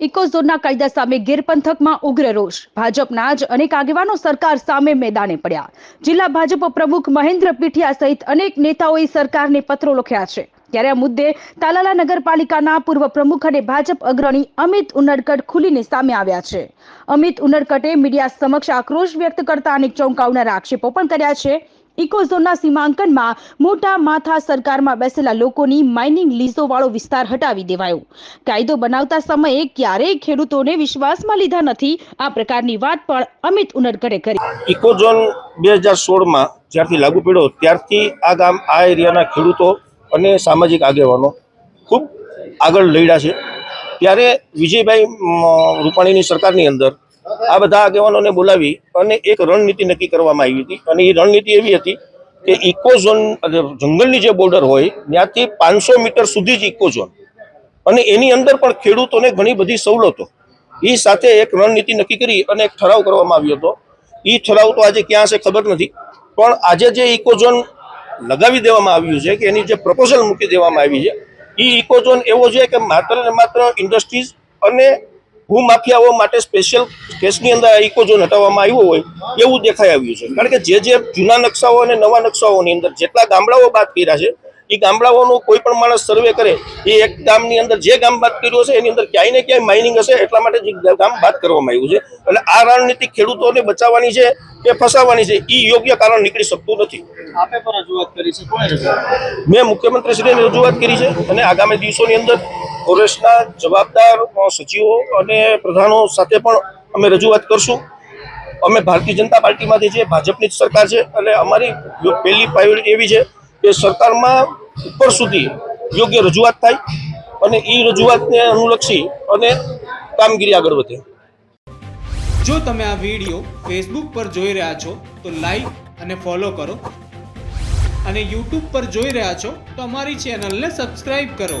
ઇકોઝોનના કાયદા સામે ગીર પંથકમાં ઉગ્ર રોષ. ભાજપના જ અનેક આગેવાનો સરકાર સામે મેદાને પડ્યા. જિલ્લા ભાજપ પ્રમુખ મહેન્દ્ર પીઠિયા સહિત અનેક નેતાઓએ સરકારને પત્રો લખ્યા છે. ત્યારે આ મુદ્દે તાલાલા નગરપાલિકાના પૂર્વ પ્રમુખ અને ભાજપ અગ્રણી અમિત ઉનડકટ ખુલીને સામે આવ્યા છે. અમિત ઉનડકટે મીડિયા સમક્ષ આક્રોશ વ્યક્ત કરતા અનેક ચોંકાવનારા આક્ષેપો પણ કર્યા છે. ઇકોઝોનના સીમાંકનમાં મોટા માથા સરકારમાં બેસેલા લોકોની માઇનિંગ લીઝો વાળો વિસ્તાર હટાવી દેવાયો. કાયદો બનાવતા સમયે ક્યારેય ખેડૂતોને વિશ્વાસમાં લીધા નથી. આ પ્રકારની વાત પણ અમિત ઉનડકરે કરી. ઇકોઝોન બે હજાર સોળમાં જ્યારથી લાગુ પડ્યો, ત્યારથી આ ગામ, આ એરિયાના ખેડૂતો અને સામાજિક આગેવાનો ખૂબ આગળ લડ્યા છે. ત્યારે વિજયભાઈ રૂપાણીની સરકારની અંદર આ બધા આગેવાનોને બોલાવી અને એક રણનીતિ નક્કી કરવામાં આવી હતી. અને એ રણનીતિ એવી હતી કે ઇકોઝોન જંગલની જે બોર્ડર હોય, ત્યાંથી પાંચસો મીટર સુધી જ ઇકોઝોન અને એની અંદર પણ ખેડૂતોને ઘણી બધી સવલતો. એ સાથે એક રણનીતિ નક્કી કરી અને એક ઠરાવ કરવામાં આવ્યો હતો. એ ઠરાવ તો આજે ક્યાં છે ખબર નથી, પણ આજે જે ઇકોઝોન લગાવી દેવામાં આવ્યું છે, કે એની જે પ્રપોઝલ મૂકી દેવામાં આવી છે એ ઇકોઝોન એવો છે કે માત્ર ને માત્ર ઇન્ડસ્ટ્રીઝ અને ભૂમાફિયાઓ માટે સ્પેશિયલ કેસની અંદર આ ઇકોઝોન હટાવવામાં આવ્યો હોય એવું દેખાઈ આવ્યું છે. કારણ કે જે જે જૂના નકશાઓ અને નવા નકશાઓની અંદર જેટલા ગામડાઓ બાદ કર્યા છે એ ગામડાઓનું કોઈ પણ માણસ સર્વે કરે એ એક ગામની અંદર જે ગામ બાદ કર્યું હશે એની અંદર ક્યાંય ને ક્યાંય માઇનિંગ હશે એટલા માટે જ ગામ બાદ કરવામાં આવ્યું છે. એટલે આ રણનીતિ ખેડૂતોને બચાવવાની છે કે ફસાવવાની છે એ યોગ્ય કારણ નીકળી શકતું નથી. આપે પણ રજૂઆત કરી છે મેં મુખ્યમંત્રીશ્રીને રજૂઆત કરી છે અને આગામી દિવસોની અંદર ફોરેસ્ટના જવાબદાર સચિવો અને પ્રધાનો સાથે પણ અમે રજૂઆત કરશું. અમે ભારતીય જનતા પાર્ટીમાંથી છે, ભાજપની જ સરકાર છે અને અમારી પહેલી પ્રાયોરિટી એવી છે કે સરકારમાં ઉપર સુધી યોગ્ય રજૂઆત થાય અને એ રજૂઆતને અનુલક્ષી અને કામગીરી આગળ વધે. જો તમે આ વીડિયો ફેસબુક પર જોઈ રહ્યા છો, તો લાઈક અને ફોલો કરો. અને યુટ્યુબ પર જોઈ રહ્યા છો, તો અમારી ચેનલને સબસ્ક્રાઈબ કરો.